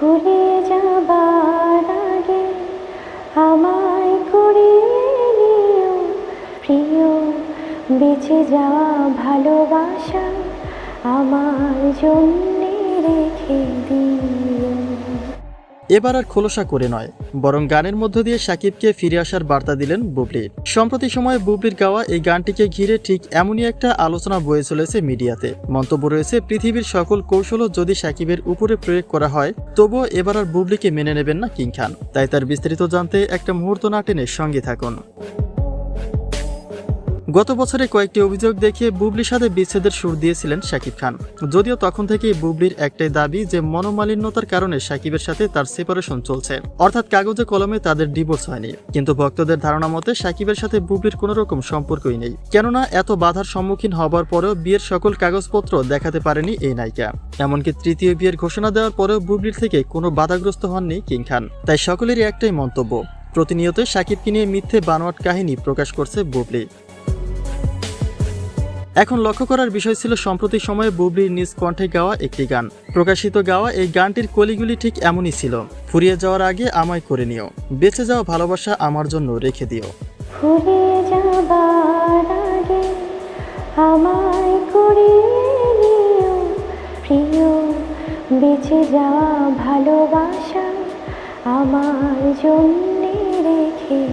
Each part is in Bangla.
ফুরিয়ে যাবার আগে আমায় কুড়িয়ে নিও। প্রিয় বেঁচে যাওয়া ভালোবাসা আমার জন্যে রেখে দিও। এবার আর খোলসা করে নয়, বরং গানের মধ্য দিয়ে সাকিবকে ফিরে আসার বার্তা দিলেন বুবলি। সম্প্রতি সময়ে বুবলির গাওয়া এই গানটিকে ঘিরে ঠিক এমনই একটা আলোচনা বয়ে চলেছে মিডিয়াতে। মন্তব্য রয়েছে, পৃথিবীর সকল কৌশলও যদি সাকিবের উপরে প্রয়োগ করা হয়, তবুও এবার আর বুবলিকে মেনে নেবেন না কিং খান। তাই তার বিস্তারিত জানতে একটা মুহূর্ত না টেনে সঙ্গে থাকুন। গত বছরে কয়েকটি অভিযোগ দেখিয়ে বুবলির সাথে বিচ্ছেদের সুর দিয়েছিলেন শাকিব খান। যদিও তখন থেকেই বুবলির একটাই দাবি যে মনোমালিন্যতার কারণে শাকিবের সাথে তার সেপারেশন চলছে। অর্থাৎ কাগজে কলমে তাদের ডিভোর্স হয়নি। কিন্তু ভক্তদের ধারণা মতে শাকিবের সাথে বুবলির কোনো রকম সম্পর্কই নেই। কেননা এত বাধার সম্মুখীন হবার পরেও বিয়ের সকল কাগজপত্র দেখাতে পারেনি এই নায়িকা। এমনকি তৃতীয় বিয়ের ঘোষণা দেওয়ার পরেও বুবলির থেকে কোনো বাধাগ্রস্ত হননি কিং খান। তাই সকলেরই একটাই মন্তব্য, প্রতিনিয়ত সাকিবকে নিয়ে মিথ্যে বানোয়াট কাহিনী প্রকাশ করছে বুবলি। এখন লক্ষ্য করার বিষয় ছিল সম্প্রতি সময়ে বুবলির নিজ কণ্ঠে গাওয়া একটি গান। প্রকাশিত গাওয়া এই গানটির কলিগুলি ঠিক এমনই ছিল, ফুরিয়ে যাওয়ার আগে আমায় করে নিও, বেঁচে যাওয়া ভালোবাসা আমার জন্য রেখে দিও। আগে আমায় বেঁচে যাওয়া ভালোবাসা আমার জন্যে রেখে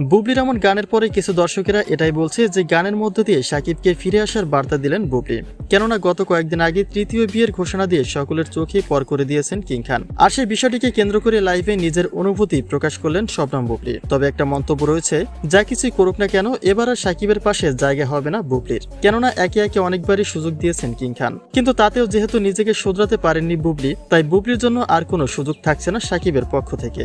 বুবলির এমন গানের পরে কিছু দর্শকেরা এটাই বলছে যে গানের মধ্য দিয়ে সাকিবকে ফিরে আসার বার্তা দিলেন বুবলি। কেননা গত কয়েকদিন আগে তৃতীয় বিয়ের ঘোষণা দিয়ে সকলের চোখে পর করে দিয়েছেন কিং খান। আর সেই বিষয়টিকে কেন্দ্র করে লাইভে নিজের অনুভূতি প্রকাশ করলেন শবনম বুবলি। তবে একটা মন্তব্য রয়েছে, যা কিছুই করুক না কেন, এবার আর সাকিবের পাশে জায়গা হবে না বুবলির। কেননা একে একে অনেকবারই সুযোগ দিয়েছেন কিং খান। কিন্তু তাতেও যেহেতু নিজেকে শুধরাতে পারেননি বুবলি, তাই বুবলির জন্য আর কোনো সুযোগ থাকছে না সাকিবের পক্ষ থেকে।